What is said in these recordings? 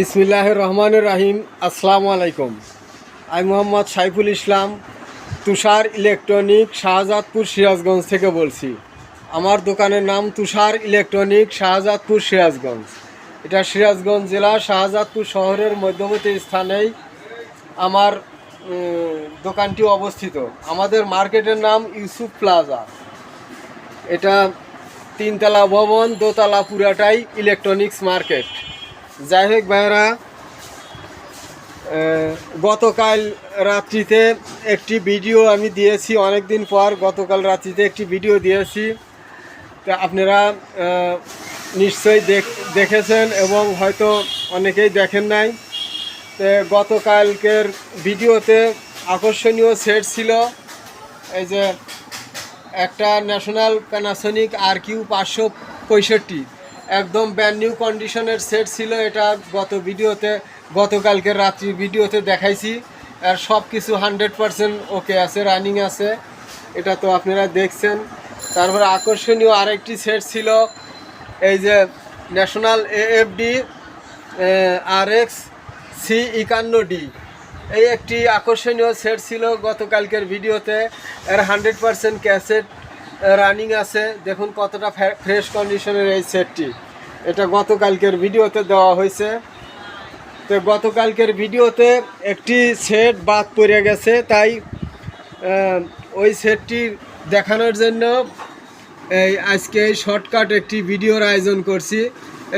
বিসমিল্লাহ রহমান রাহিম। আসসালামু আলাইকুম। আমি মোহাম্মদ সাইফুল ইসলাম, তুষার ইলেকট্রনিক শাহজাদপুর, সিরাজগঞ্জ থেকে বলছি। আমার দোকানের নাম তুষার ইলেকট্রনিক শাহজাদপুর, সিরাজগঞ্জ। এটা সিরাজগঞ্জ জেলা, শাহজাদপুর শহরের মধ্যবর্তী স্থানেই আমার দোকানটি অবস্থিত। আমাদের মার্কেটের নাম ইউসুফ প্লাজা। এটা তিনতলা ভবন, দোতলা পুরাটাই ইলেকট্রনিক্স মার্কেট। যাই হোক ভাইরা গতকাল রাত্রিতে একটি ভিডিও আমি দিয়েছি অনেক দিন পর গতকাল রাত্রিতে একটি ভিডিও দিয়েছি। তা আপনারা নিশ্চয়ই দেখ- দেখেছেন এবং হয়তো অনেকেই দেখেন নাই। তো গতকালকের ভিডিওতে আকর্ষণীয় সেট ছিল, এই যে একটা ন্যাশনাল প্যানাসনিক আর কিউ পাঁচশো পঁয়ষট্টি। একদম ব্যান্ড নিউ কন্ডিশনের সেট ছিল এটা গত ভিডিওতে গতকালকে রাত্রির ভিডিওতে দেখাইছি। আর সব কিছু হান্ড্রেড পারসেন্ট ওকে আছে রানিং আছে। এটা তো আপনারা দেখছেন। তারপরে আকর্ষণীয় আরেকটি সেট ছিল, এই যে National AFD R X C একান্ন ডি এই একটি আকর্ষণীয় সেট ছিল গতকালকের ভিডিওতে, এর হান্ড্রেড পারসেন্ট ক্যাসেট রানিং আছে। দেখুন কতটা ফ্রেশ কন্ডিশনের এই সেটটি এটা গতকালকের ভিডিওতে দেওয়া হয়েছে। তো গতকালকের ভিডিওতে একটি সেট বাদ পড়ে গেছে। তাই ওই সেটটি দেখানোর জন্য এই আজকে এই শর্টকাট একটি ভিডিওর আয়োজন করছি।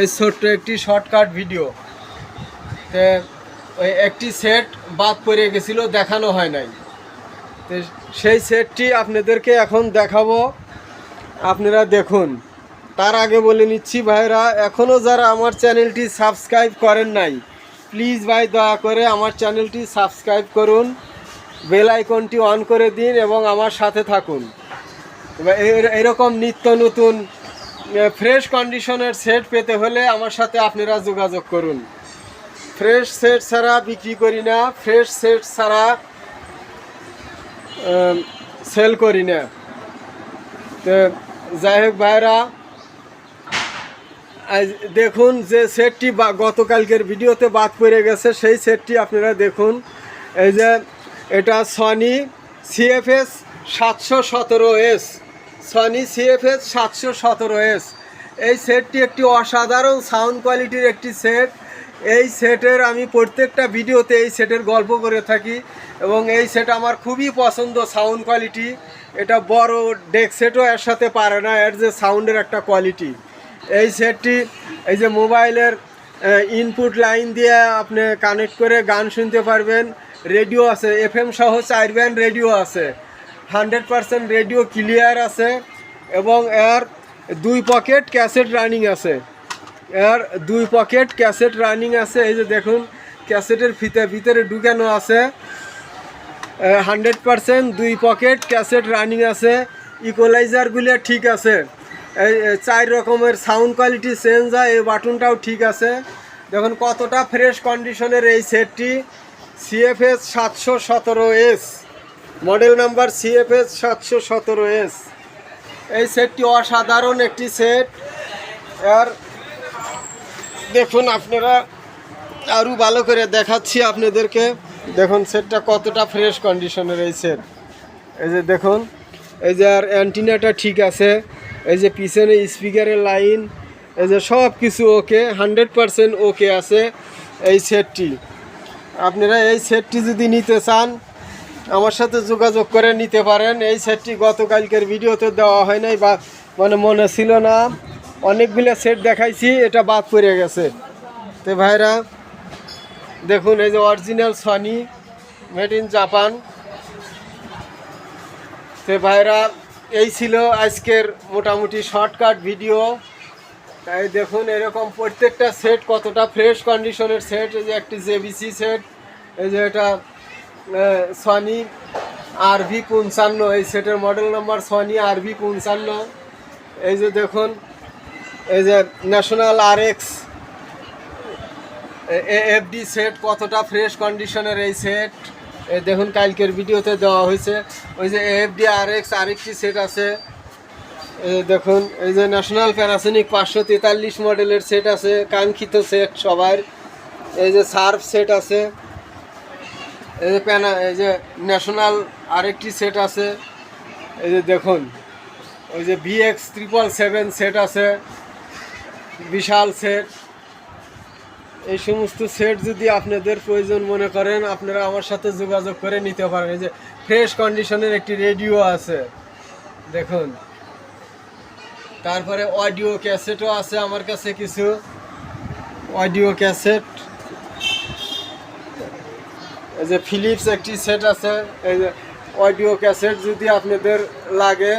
এই ছোট্ট একটি শর্টকাট ভিডিও তো, ওই একটি সেট বাদ পড়ে গেছিল, দেখানো হয় নাই। সেই সেটটি আপনাদেরকে এখন দেখাবো। আপনারা দেখুন। তার আগে বলে নিচ্ছি ভাইরা এখনও যারা আমার চ্যানেলটি সাবস্ক্রাইব করেন নাই, প্লিজ ভাই দয়া করে আমার চ্যানেলটি সাবস্ক্রাইব করুন, বেল আইকনটি অন করে দিন এবং আমার সাথে থাকুন। এরকম নিত্য নতুন ফ্রেশ কন্ডিশনের সেট পেতে হলে আমার সাথে আপনারা যোগাযোগ করুন। ফ্রেশ সেট ছাড়া বিক্রি করি না, ফ্রেশ সেট ছাড়া সেল করি না। তো যাই হোক ভাইরা দেখুন যে সেটটি বা গতকালকের ভিডিওতে বাদ পড়ে গেছে, সেই সেটটি আপনারা দেখুন। এই যে এটা সনি সিএফএস সাতশো সতেরো এস সনি সিএফএস সাতশো সতেরো এস এই সেটটি একটি অসাধারণ সাউন্ড কোয়ালিটির একটি সেট এই সেটের আমি প্রত্যেকটা ভিডিওতে এই সেটের গল্প করে থাকি এবং এই সেট আমার খুবই পছন্দ সাউন্ড কোয়ালিটি। এটা বড় ডেক সেটও এর সাথে পারে না, এর যে সাউন্ডের একটা কোয়ালিটি। এই সেটটি এই যে মোবাইলের ইনপুট লাইন দিয়ে আপনি কানেক্ট করে গান শুনতে পারবেন। রেডিও আছে, এফএম সহ চার ব্যান্ড রেডিও আছে। হান্ড্রেড পারসেন্ট রেডিও ক্লিয়ার আছে এবং এর দুই পকেট ক্যাসেট রানিং আছে। এর দুই পকেট ক্যাসেট রানিং আছে, এই যে দেখুন, ক্যাসেটের ফিতে ভিতরে ঢুকানো আছে। হান্ড্রেড পারসেন্ট দুই পকেট ক্যাসেট রানিং আছে ইকোলাইজারগুলো ঠিক আছে। এই চার রকমের সাউন্ড কোয়ালিটি চেঞ্জ হয় এই বাটনটাও ঠিক আছে। দেখুন কতটা ফ্রেশ কন্ডিশনের এই সেটটি সিএফএস সাতশো সতেরো এস মডেল নাম্বার সিএফএস সাতশো সতেরো এস এই সেটটি অসাধারণ একটি সেট আর দেখুন, আপনারা আরও ভালো করে দেখাচ্ছি আপনাদেরকে। দেখুন, সেটটা কতটা ফ্রেশ কন্ডিশনের এই সেট এই যে দেখুন, এই যে আর অ্যান্টিনাটা ঠিক আছে। এই যে পিছনে স্পিকারের লাইন এই যে সব কিছু ওকে হান্ড্রেড পারসেন্ট ওকে আছে এই সেটটি আপনারা এই সেটটি যদি নিতে চান, আমার সাথে যোগাযোগ করে নিতে পারেন। এই সেটটি গতকালকের ভিডিওতে দেওয়া হয় নাই বা মানে মনে ছিল না। অনেকগুলো সেট দেখাইছি, এটা বাদ পড়ে গেছে। তো ভাইরা, দেখুন এই যে original Sony made in Japan তো ভাইরা, এই ছিল আজকের মোটামুটি শর্টকাট ভিডিও তাই দেখুন এরকম প্রত্যেকটা সেট কতটা ফ্রেশ কন্ডিশনের সেট এই যে একটি জেবিসি সেট এই যে এটা সনি আর ভি পঞ্চান্ন, এই সেটের model number Sony R V পঞ্চান্ন। এই যে দেখুন এই যে National R X FD set কতটা ফ্রেশ কন্ডিশনের এই সেট দেখুন, কালকের ভিডিওতে দেওয়া হয়েছে। ওই যে এফডি আর এক্স আরেকটি সেট আছে। দেখুন, এই যে ন্যাশনাল প্যারাসনিক পাঁচশো তেতাল্লিশ মডেলের সেট আছে, কাঙ্ক্ষিত সেট সবার। এই যে সার্ফ সেট আছে। এই যে প্যানা এই যে ন্যাশনাল আরেকটি সেট আছে। এই যে দেখুন, ওই যে বিএক্স ট্রিপল সেভেন সেট আছে। বিশাল সেট এই সমস্ত সেট যদি আপনাদের প্রয়োজন মনে করেন, আপনারা আমার সাথে যোগাযোগ করে নিতে পারেন। এই যে ফ্রেশ কন্ডিশনের একটি রেডিও আছে। দেখুন। তারপরে অডিও ক্যাসেটও আছে আমার কাছে কিছু। অডিও ক্যাসেট এই যে ফিলিপস একটি সেট আছে। এই যে অডিও ক্যাসেট যদি আপনাদের লাগে,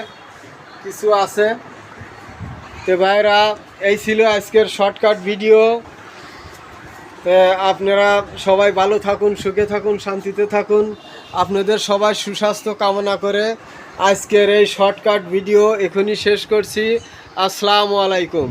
কিছু আছে। তো ভাইরা, এই ছিল আজকের শর্টকাট ভিডিও আপনারা সবাই ভালো থাকুন, সুখে থাকুন, শান্তিতে থাকুন। আপনাদের সবাই সুস্বাস্থ্য কামনা করে আজকের এই শর্টকাট ভিডিও এখনই শেষ করছি। আসসালামু আলাইকুম।